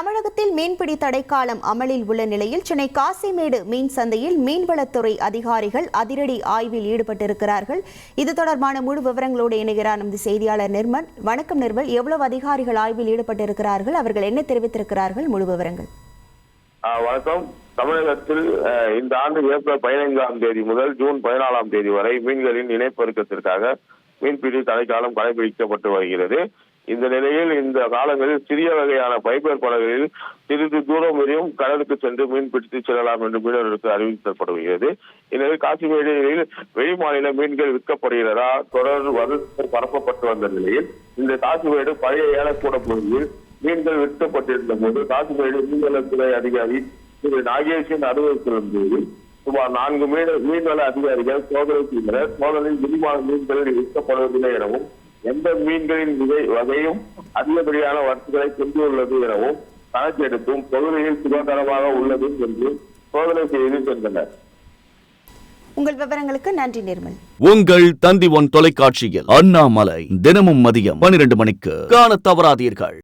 தமிழகத்தில் மீன்பிடி தடைக்காலம் அமலில் உள்ள நிலையில் சென்னை காசிமேடு மீன் சந்தையில் மீன்வளத்துறை அதிகாரிகள் அதிரடி ஆய்வில் ஈடுபட்டிருக்கிறார்கள். இது தொடர்பான முழு விவரங்களோடு இணைகிறார் நமது செய்தியாளர் நிர்மல். வணக்கம் நிர்மல். எவ்வளவு அதிகாரிகள் ஆய்வில் ஈடுபட்டிருக்கிறார்கள்? அவர்கள் என்ன தெரிவித்திருக்கிறார்கள்? முழு விவரங்கள். வணக்கம். தமிழகத்தில் இந்த ஆண்டு ஏப்ரல் பதினைந்தாம் தேதி முதல் ஜூன் பதினாலாம் தேதி வரை மீன்களின் இணைப்பெருக்கத்திற்காக மீன்பிடி தடைக்காலம் கடைபிடிக்கப்பட்டு வருகிறது. இந்த நிலையில் இந்த காலங்களில் சிறிய வகையான பைபர் படகுகளில் சிறிது தூரம் வரையும் கடலுக்கு சென்று மீன் பிடித்து செல்லலாம் என்று மீனவர்களுக்கு அறிவிக்கப்படுகிறது இந்நிலையில் காசிமேடியில் வெளிமாநில மீன்கள் விற்கப்படுகிறதா? தொடர் வருஷம் பரப்பப்பட்டு வந்த நிலையில் இந்த காசிமேடு பழைய ஏலக்கூட பகுதியில் மீன்கள் விற்கப்பட்டிருந்த போது காசிமேடு மீன்வளத்துறை அதிகாரி திரு நாகேஷின் அலுவலகத்திலும் போது சுமார் நான்கு மீன் மீன்வள அதிகாரிகள் சோதனை செய்தனர். சோதனையில் விரிவான மீன்கள் விற்கப்படுவதில்லை எனவும் எந்த மீன்களின் விதை வகையும் அதிகப்படியான வர்த்தகளை கொண்டுள்ளது எனவும் கணக்கெடுத்தும் பகுதியில் சுகாதாரமாக உள்ளது என்று சோதனை செய்து சென்றனர் உங்கள் விவரங்களுக்கு நன்றி நிர்மல். உங்கள் தந்தி ஒன் தொலைக்காட்சியில் அண்ணாமலை தினமும் மதியம் பனிரெண்டு மணிக்கு காணத் தவறாதீர்கள்.